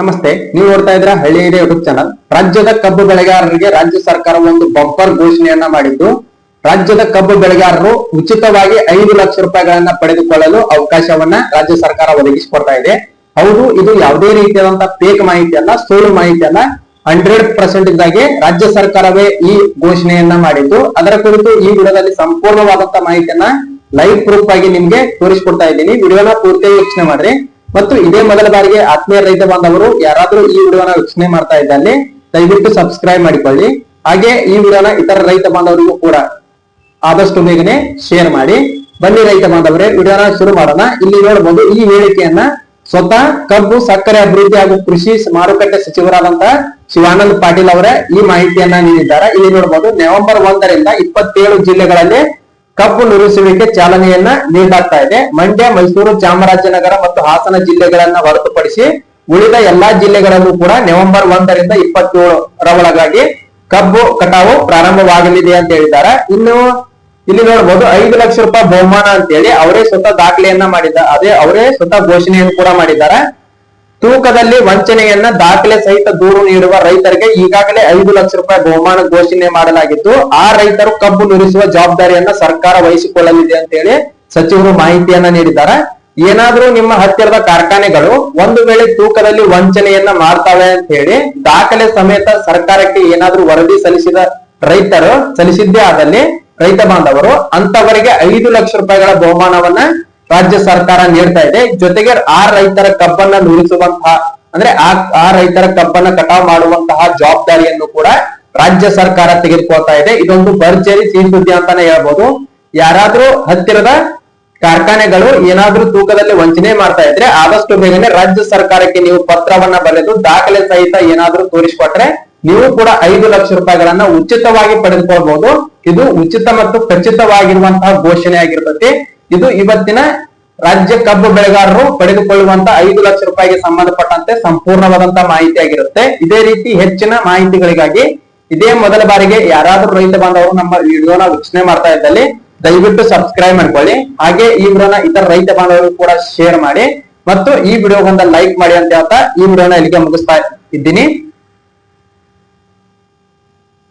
ನಮಸ್ತೆ, ನೀವು ನೋಡ್ತಾ ಇದ್ರ ಹಳ್ಳಿ ಹಿರಿಯ ಯೂಟ್ಯೂಬ್ ಚಾನಲ್ ರಾಜ್ಯದ ಕಬ್ಬು ಬೆಳೆಗಾರರಿಗೆ ರಾಜ್ಯ ಸರ್ಕಾರ ಒಂದು ಬಬ್ಬರ್ ಘೋಷಣೆಯನ್ನ ಮಾಡಿದ್ದು. ರಾಜ್ಯದ ಕಬ್ಬು ಬೆಳೆಗಾರರು ಉಚಿತವಾಗಿ ಐದು ಲಕ್ಷ ರೂಪಾಯಿಗಳನ್ನ ಪಡೆದುಕೊಳ್ಳಲು ಅವಕಾಶವನ್ನ ರಾಜ್ಯ ಸರ್ಕಾರ ಒದಗಿಸಿಕೊಡ್ತಾ ಇದೆ. ಹೌದು, ಇದು ಯಾವುದೇ ರೀತಿಯಾದಂತಹ ಫೇಕ್ ಮಾಹಿತಿ ಅಲ್ಲ ಸುಳ್ಳು ಮಾಹಿತಿ ಅಲ್ಲ. ಹಂಡ್ರೆಡ್ ಪರ್ಸೆಂಟ್ ಇದ್ದಾಗೆ ರಾಜ್ಯ ಸರ್ಕಾರವೇ ಈ ಘೋಷಣೆಯನ್ನ ಮಾಡಿದ್ದು. ಅದರ ಕುರಿತು ಈ ವಿಡಿಯೋದಲ್ಲಿ ಸಂಪೂರ್ಣವಾದಂತಹ ಮಾಹಿತಿಯನ್ನ ಲೈವ್ ಪ್ರೂಫ್ ಆಗಿ ನಿಮ್ಗೆ ತೋರಿಸ್ಕೊಡ್ತಾ ಇದ್ದೀನಿ. ವಿಡಿಯೋನ ಪೂರ್ತಿ ವೀಕ್ಷಣೆ ಮಾಡ್ರಿ. ಮತ್ತು ಇದೇ ಮೊದಲ ಬಾರಿಗೆ ಆತ್ಮೀಯ ರೈತ ಬಾಂಧವರು ಯಾರಾದ್ರೂ ಈ ವಿಡಿಯೋನ ವೀಕ್ಷಣೆ ಮಾಡ್ತಾ ಇದ್ದಲ್ಲಿ ದಯವಿಟ್ಟು ಸಬ್ಸ್ಕ್ರೈಬ್ ಮಾಡಿಕೊಳ್ಳಿ. ಹಾಗೆ ಈ ವಿಡಿಯೋನ ಇತರ ರೈತ ಬಾಂಧವರಿಗೂ ಕೂಡ ಆದಷ್ಟು ಬೇಗನೆ ಶೇರ್ ಮಾಡಿ. ಬನ್ನಿ ರೈತ ಬಾಂಧವರೇ, ವಿಡಿಯೋನ ಶುರು ಮಾಡೋಣ. ಇಲ್ಲಿ ನೋಡಬಹುದು ಈ ಹೇಳಿಕೆಯನ್ನ ಸ್ವತಃ ಕಬ್ಬು, ಸಕ್ಕರೆ ಅಭಿವೃದ್ಧಿ ಹಾಗೂ ಕೃಷಿ ಮಾರುಕಟ್ಟೆ ಸಚಿವರಾದಂತಹ ಶಿವಾನಂದ್ ಪಾಟೀಲ್ ಅವರೇ ಈ ಮಾಹಿತಿಯನ್ನ ನೀಡಿದ್ದಾರೆ. ಇಲ್ಲಿ ನೋಡಬಹುದು ನವೆಂಬರ್ ಒಂದರಿಂದ ಇಪ್ಪತ್ತೇಳು ಜಿಲ್ಲೆಗಳಲ್ಲಿ ಕಬ್ಬು ನುರಿಸುವಿಕೆ ಚಾಲನೆಯನ್ನ ನೀಡಲಾಗ್ತಾ ಇದೆ. ಮಂಡ್ಯ, ಮೈಸೂರು, ಚಾಮರಾಜನಗರ ಮತ್ತು ಹಾಸನ ಜಿಲ್ಲೆಗಳನ್ನ ಹೊರತುಪಡಿಸಿ ಉಳಿದ ಎಲ್ಲಾ ಜಿಲ್ಲೆಗಳಲ್ಲೂ ಕೂಡ ನವೆಂಬರ್ ಒಂದರಿಂದ ಇಪ್ಪತ್ತೇಳರ ಒಳಗಾಗಿ ಕಬ್ಬು ಕಟಾವು ಪ್ರಾರಂಭವಾಗಲಿದೆ ಅಂತ ಹೇಳಿದ್ದಾರೆ. ಇನ್ನು ಇಲ್ಲಿ ನೋಡಬಹುದು ಐದು ಲಕ್ಷ ರೂಪಾಯಿ ಬಹುಮಾನ ಅಂತೇಳಿ ಅವರೇ ಸ್ವತಃ ದಾಖಲೆಯನ್ನ ಮಾಡಿದ್ದಾರೆ ಅದೇ ಅವರೇ ಸ್ವತಃ ಘೋಷಣೆಯನ್ನು ಕೂಡ ಮಾಡಿದ್ದಾರೆ. ತೂಕದಲ್ಲಿ ವಂಚನೆಯನ್ನ ದಾಖಲೆ ಸಹಿತ ದೂರು ನೀಡುವ ರೈತರಿಗೆ ಈಗಾಗಲೇ ಐದು ಲಕ್ಷ ರೂಪಾಯಿ ಬಹುಮಾನ ಘೋಷಣೆ ಮಾಡಲಾಗಿತ್ತು. ಆ ರೈತರು ಕಬ್ಬು ನುರಿಸುವ ಜವಾಬ್ದಾರಿಯನ್ನ ಸರ್ಕಾರ ವಹಿಸಿಕೊಳ್ಳಲಿದೆ ಅಂತ ಹೇಳಿ ಸಚಿವರು ಮಾಹಿತಿಯನ್ನ ನೀಡಿದ್ದಾರೆ. ಏನಾದ್ರೂ ನಿಮ್ಮ ಹತ್ತಿರದ ಕಾರ್ಖಾನೆಗಳು ಒಂದು ವೇಳೆ ತೂಕದಲ್ಲಿ ವಂಚನೆಯನ್ನ ಮಾಡ್ತಾವೆ ಅಂತ ಹೇಳಿ ದಾಖಲೆ ಸಮೇತ ಸರ್ಕಾರಕ್ಕೆ ಏನಾದ್ರೂ ವರದಿ ಸಲ್ಲಿಸಿದ ರೈತರು ಸಲ್ಲಿಸಿದ್ದೇ ಆದಲ್ಲಿ ರೈತ ಬಾಂಧವರು ಅಂತವರಿಗೆ ಐದು ಲಕ್ಷ ರೂಪಾಯಿಗಳ ಬಹುಮಾನವನ್ನ ರಾಜ್ಯ ಸರ್ಕಾರ ನೀಡ್ತಾ ಇದೆ. ಜೊತೆಗೆ ಆ ರೈತರ ಕಬ್ಬನ್ನ ನುರಿಸುವಂತಹ ಅಂದ್ರೆ ಆ ರೈತರ ಕಬ್ಬನ್ನ ಕಟಾವ್ ಮಾಡುವಂತಹ ಜವಾಬ್ದಾರಿಯನ್ನು ಕೂಡ ರಾಜ್ಯ ಸರ್ಕಾರ ತೆಗೆದುಕೊಳ್ತಾ ಇದೆ. ಇದೊಂದು ಭರ್ಜರಿ ಸಿಹಿ ಸುದ್ದಿ ಅಂತಾನೆ ಹೇಳ್ಬೋದು. ಯಾರಾದ್ರೂ ಹತ್ತಿರದ ಕಾರ್ಖಾನೆಗಳು ಏನಾದ್ರೂ ತೂಕದಲ್ಲಿ ವಂಚನೆ ಮಾಡ್ತಾ ಇದ್ರೆ ಆದಷ್ಟು ಬೇಗನೆ ರಾಜ್ಯ ಸರ್ಕಾರಕ್ಕೆ ನೀವು ಪತ್ರವನ್ನ ಬರೆದು ದಾಖಲೆ ಸಹಿತ ಏನಾದ್ರೂ ತೋರಿಸಿಕೊಟ್ರೆ ನೀವು ಕೂಡ ಐದು ಲಕ್ಷ ರೂಪಾಯಿಗಳನ್ನ ಉಚಿತವಾಗಿ ಪಡೆದುಕೊಳ್ಬಹುದು ಇದು ಉಚಿತ ಮತ್ತು ಖಚಿತವಾಗಿರುವಂತಹ ಘೋಷಣೆ ಆಗಿರ್ತದೆ ಇದು ಇವತ್ತಿನ ರಾಜ್ಯ ಕಬ್ಬು ಬೆಳೆಗಾರರು ಪಡೆದುಕೊಳ್ಳುವಂತ ಐದು ಲಕ್ಷ ರೂಪಾಯಿಗೆ ಸಂಬಂಧಪಟ್ಟಂತೆ ಸಂಪೂರ್ಣವಾದಂತಹ ಮಾಹಿತಿ ಆಗಿರುತ್ತೆ. ಇದೇ ರೀತಿ ಹೆಚ್ಚಿನ ಮಾಹಿತಿಗಳಿಗಾಗಿ ಇದೇ ಮೊದಲ ಬಾರಿಗೆ ಯಾರಾದ್ರೂ ರೈತ ಬಾಂಧವರು ನಮ್ಮ ವಿಡಿಯೋನ ವೀಕ್ಷಣೆ ಮಾಡ್ತಾ ಇದ್ದಲ್ಲಿ ದಯವಿಟ್ಟು ಸಬ್ಸ್ಕ್ರೈಬ್ ಮಾಡ್ಕೊಳ್ಳಿ. ಹಾಗೆ ಈ ವಿಡಿಯೋನ ಇತರ ರೈತ ಬಾಂಧವರು ಕೂಡ ಶೇರ್ ಮಾಡಿ. ಮತ್ತು ಈ ವಿಡಿಯೋಗೊಂದ ಲೈಕ್ ಮಾಡಿ ಅಂತ ಹೇಳ್ತಾ ಈ ವಿಡಿಯೋನ ಇಲ್ಲಿಗೆ ಮುಗಿಸ್ತಾ ಇದ್ದೀನಿ.